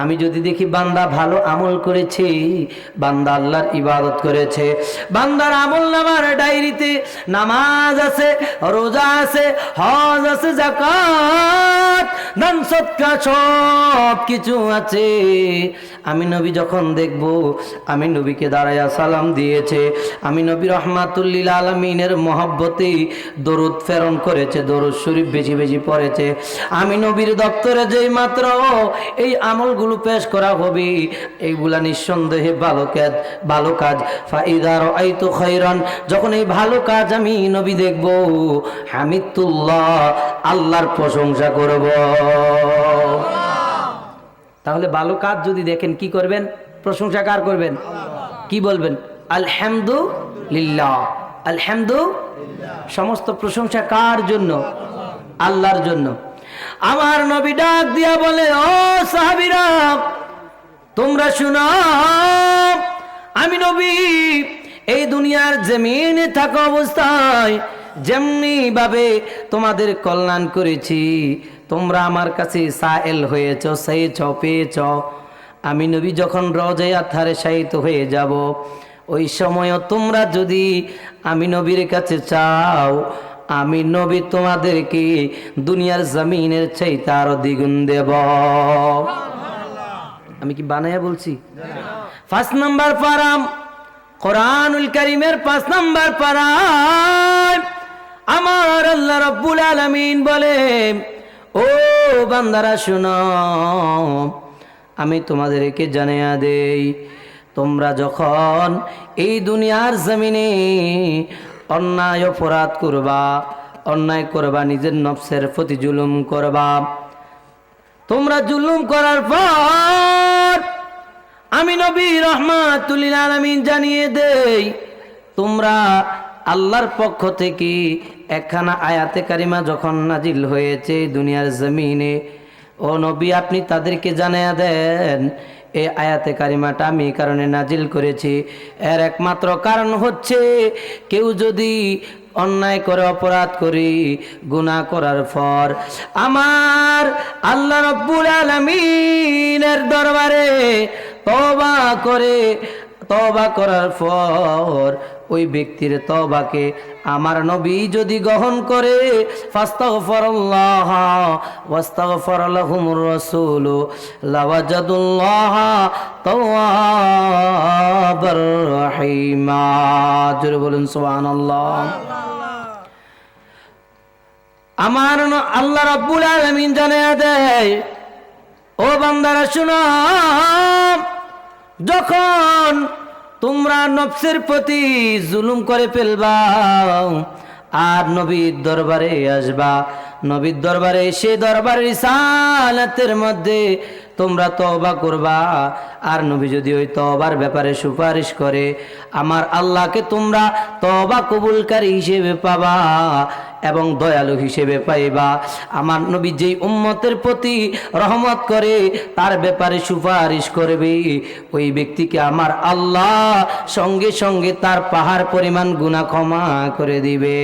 আমি যদি দেখি বান্দা ভালো আমল করেছে, বান্দা আল্লাহর ইবাদত করেছে, বান্দার আমল নামার ডায়েরিতে নামাজ আছে, রোজা আছে, হজ আছে জাকাত দান সৎকা সব কিছু আছে। আমি নবী যখন দেখব, আমি নবীকে দাঁড়াইয়া সালাম দিয়েছে। আমি নবী রহমাতুল্লিল আলমিনের মহব্বতে দরুদ প্রেরণ করেছে, দরুদ শরীফ বেশি বেশি পড়েছে। আমি নবীর দপ্তরে যেই মাত্র এই আমলগুলো পেশ করা হবে। এইগুলা নিঃসন্দেহে ভালো কাজ ভালো কাজ। ফাইদার আইতো খৈরান যখন এই ভালো কাজ আমি নবী দেখব, হামিদুল্লাহ আল্লাহর প্রশংসা করব। তাহলে ভালো কাজ যদি দেখেন, কি করবেন? প্রশংসা কার করবেন? কি বলবেন? আলহামদুলিল্লাহ। আলহামদু সমস্ত প্রশংসা কার জন্য? আল্লাহর জন্য। আমার নবী ডাক দিয়া বলে, ও সাহাবিরা, তোমরা শুনো, আমি নবী, এই দুনিয়ার জমিনে থাকা অবস্থায় যেমনি ভাবে তোমাদের কল্যাণ করেছি, তোমরা আমার কাছে সায়েল হয়েছ সেইছ পেয়েছ। আমি নবী যখন রজায় আথারে শায়িত হয়ে যাব, ওই সময়ও তোমরা যদি আমি নবীর কাছে চাও আমি নবী তোমাদেরকে দুনিয়ার জমিনের চাইতে আরও দ্বিগুণ দেব। আমি কি বানাইয়া বলছি? পাঁচ নাম্বার পারাম, কোরআনুল করিমের পাঁচ নাম্বার পারাম, আমার আল্লাহ রব্বুল আলমিন বলে, ও বান্দারা শুনো, আমি তোমাদেরকে জানিয়া দেই, তোমরা যখন এই দুনিয়ার জমিনে অন্যায় অপরাধ করবা, অন্যায় করবা, নিজের নফসের প্রতি জুলুম করবা। তোমরা জুলুম করার পর আমি নবী রহমাতুল্লিল আলমিন জানিয়ে দেই, তোমরা আল্লাহর পক্ষ থেকে একখানা আয়াতে কারিমা যখন নাজিল হয়েছে দুনিয়ার জমিনে, ও নবী আপনি তাদেরকে জানিয়ে দেন এই আয়াতে কারিমাটা আমি কারণে নাজিল করেছি। এর একমাত্র কারণ হচ্ছে, কেউ যদি অন্যায় করে, অপরাধ করি গুণা করার পর আমার আল্লাহ রব্বুল আলমিনের দরবারে তবা করে তবা করার পর ওই ব্যক্তির তবাকে আমার নবী যদি গ্রহণ করে বলুন, সুবহানাল্লাহ। আমার আল্লাহ রাব্বুল আলামিন জানিয়ে দেয়, ও বান্দারা, শুনো। যখন তোমরা নফসের প্রতি জুলুম করে ফেলবা আর নবীর দরবারে আসবা, নবীর দরবারে এসে দরবারের সালাতের মধ্যে তোমরা তওবা করবা। আর নবী যদি ওই তবার ব্যাপারে সুপারিশ করে, আমার আল্লাহকে তোমরা তওবা কবুলকারী হিসেবে পাবা। এবং দয়ালু হিসেবে পাইবা। আমার নবী যেই উম্মতের প্রতি রহমত করে, তার ব্যাপারে সুপারিশ করবে। ওই ব্যক্তিকে আমার আল্লাহ সঙ্গে সঙ্গে তার পাহাড় পরিমাণ গুণা ক্ষমা করে দিবে।